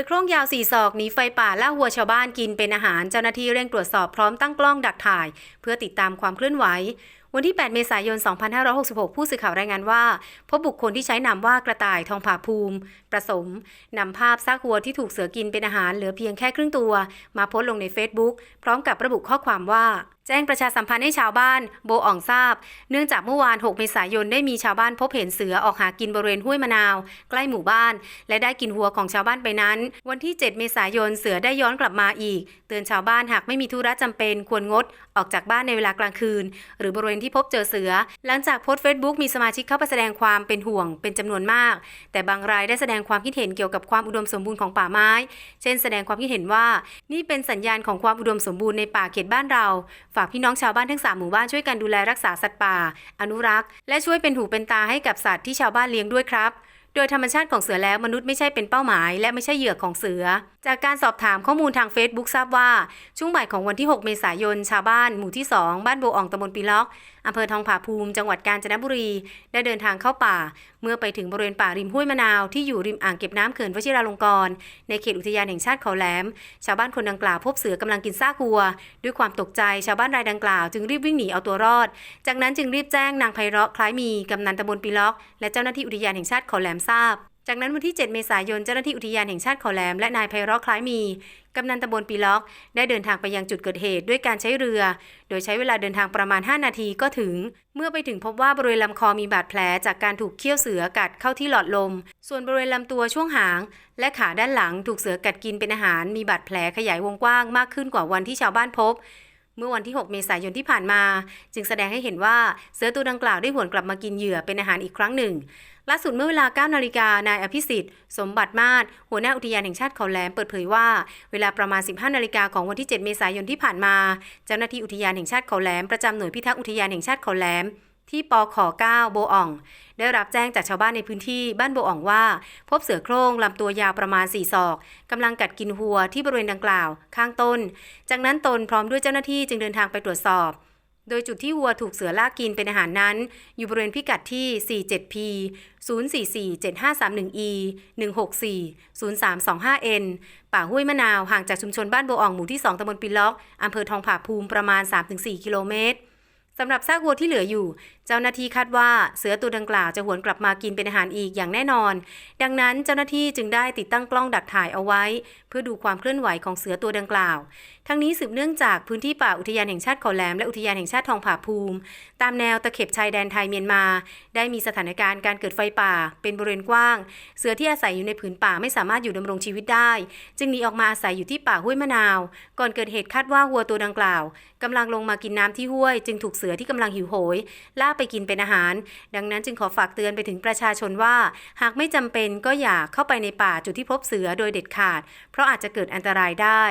อโคร่งยาวสี่ศอกหนีไฟป่าล่าวัวชาวบ้านกินเป็นอาหารเจ้าหน้าที่เร่งตรวจสอบพร้อมตั้งกล้องดักถ่าย เพื่อติดตามความเคลื่อนไหว วันที่ 8 เมษายน 2566 ผู้สื่อข่าวรายงานว่า พบบุคคลที่ใช้นามว่ากระต่ายทองผาภูมิ ประสมนำภาพซากวัวที่ถูกเสือกินเป็นอาหารเหลือเพียงแค่ครึ่งตัว มาโพสต์ลงใน Facebook พร้อมกับระบุข้อความว่าแจ้งประชาสัมพันธ์ให้ชาวบ้านโบอ่องทราบ เนื่องจากเมื่อวาน 6 เมษายนได้มีชาวบ้านพบเห็นเสือออกหากินบริเวณห้วยมะนาว ใกล้หมู่บ้าน และได้กินวัวของชาวบ้านไปนั้น วันที่ 7 เมษายนเสือได้ย้อนกลับมาอีก เตือนชาวบ้านหากไม่มีธุระจำเป็นควรงด ออกจากบ้านในเวลากลางคืน หรือบริเวณที่พบเจอเสือ หลังจากโพสต์เฟซบุ๊กมีสมาชิกเข้าไปแสดงความเป็นห่วงเป็นจำนวนมาก แต่บางรายได้แสดงความคิดเห็นเกี่ยวกับความอุดมสมบูรณ์ของป่าไม้ เช่น แสดงความคิดเห็นว่า นี่เป็นสัญญาณของความอุดมสมบูรณ์ในป่าเขตบ้านเรา ฝากพี่น้องชาวบ้านทั้งสามหมู่บ้านช่วยกันดูแลรักษาสัตว์ป่า อนุรักษ์ และช่วยเป็นหูเป็นตาให้กับสัตว์ที่ชาวบ้านเลี้ยงด้วยครับโดยธรรมชาติของเสือแล้วมนุษย์ไม่ใช่เป็นเป้าหมาย และไม่ใช่เหยื่อของเสือจากการสอบถามข้อมูลทาง Facebook ทราบว่า ช่วงบ่ายของวันที่ 6 เมษายน ชาวบ้านหมู่ที่ 2 บ้านโบอ่องตำบลปีล็อกอำเภอทองผาภูมิ จังหวัดกาญจนบุรี ได้เดินทางเข้าป่า เมื่อไปถึงบริเวณป่าริมห้วยมะนาว ที่อยู่ริมอ่างเก็บน้ำเขื่อนวชิราลงกรณ์ในเขตอุทยานแห่งชาติเขาแหลม ชาวบ้านคนดังกล่าวพบเสือกำลังกินซากวัว ด้วยความตกใจชาวบ้านรายดังกล่าวจึงรีบวิ่งหนีเอาตัวรอด จากนั้นจึงรีบแจ้งนางไพเราะคล้ายมีกำนันตำบลปีล็อก และเจ้าหน้าที่อุทยานแห่งชาติเขาแหลมทราบ จากนั้นวันที่ 7 เมษายน เจ้าหน้าที่อุทยานแห่งชาติเขาแหลม และนายไพเราะคล้ายมี กำนันตำบลปีล็อก ได้เดินทางไปยังจุดเกิดเหตุด้วยการใช้เรือ โดยใช้เวลาเดินทางประมาณ 5 นาทีก็ถึง เมื่อไปถึงพบว่าบริเวณลำคอมีบาดแผลจากการถูกเขี้ยวเสือกัดเข้าที่หลอดลม ส่วนบริเวณลำตัวช่วงหาง และขาด้านหลังถูกเสือกัดกินเป็นอาหาร มีบาดแผลขยายวงกว้างมากขึ้นกว่าวันที่ชาวบ้านพบ เมื่อวันที่ 6 เมษายนที่ผ่านมา จึงแสดงให้เห็นว่าเสือตัวดังกล่าวได้หวนกลับมากินเหยื่อเป็นอาหารอีกครั้งหนึ่งล่าสุดเมื่อเวลา 9 นาฬิกานายอภิสิทธิ์ สมบัติมาศหัวหน้าอุทยานแห่งชาติเขาแหลมเปิดเผยว่า เวลาประมาณ 15 นาฬิกาของวันที่ 7 เมษายนที่ผ่านมา เจ้าหน้าที่อุทยานแห่งชาติเขาแหลมประจำหน่วยพิทักษ์อุทยานแห่งชาติเขาแหลม ที่ปข9โบอ่อง ได้รับแจ้งจากชาวบ้านในพื้นที่บ้านโบอ่องว่า พบเสือโคร่งลำตัวยาวประมาณ 4 ศอกกำลังกัดกินหัวที่บริเวณดังกล่าว ข้างต้น จากนั้นตนพร้อมด้วยเจ้าหน้าที่จึงเดินทางไปตรวจสอบ โดยจุดที่วัวถูกเสือลากกินเป็นอาหารนั้น อยู่บริเวณพิกัดที่ 47P 0447531E 164 0325N ป่าห้วยมะนาวห่างจากชุมชนบ้านโบอ่องหมู่ที่ 2ตำบลปิล็อกอำเภอทองผาภูมิประมาณ 3-4 กิโลเมตรสำหรับซากวัวที่เหลืออยู่ เจ้าหน้าที่คาดว่าเสือตัวดังกล่าวจะหวนกลับมากินเป็นอาหารอีกอย่างแน่นอน ดังนั้นเจ้าหน้าที่จึงได้ติดตั้งกล้องดักถ่ายเอาไว้ เพื่อดูความเคลื่อนไหวของเสือตัวดังกล่าว ทั้งนี้สืบเนื่องจากพื้นที่ป่าอุทยานแห่งชาติเขาแหลมและอุทยานแห่งชาติทองผาภูมิ ตามแนวตะเข็บชายแดนไทยเมียนมา ได้มีสถานการณ์การเกิดไฟป่า เป็นบริเวณกว้าง เสือที่อาศัยอยู่ในผืนป่าไม่สามารถอยู่ดำรงชีวิตได้ จึงหนีออกมาอาศัยอยู่ที่ป่าห้วยมะนาว ก่อนเกิดเหตุคาดว่าวัวตัวดังกล่าวกำลังลงมากินน้ำที่ห้วย จึงถูกเสือที่กำลังหิวโหยล่าไปกินเป็นอาหาร ดังนั้นจึงขอฝากเตือนไปถึงประชาชนว่า หากไม่จำเป็นก็อย่าเข้าไปในป่าจุดที่พบเสือโดยเด็ดขาด เพราะอาจจะเกิดอันตรายได้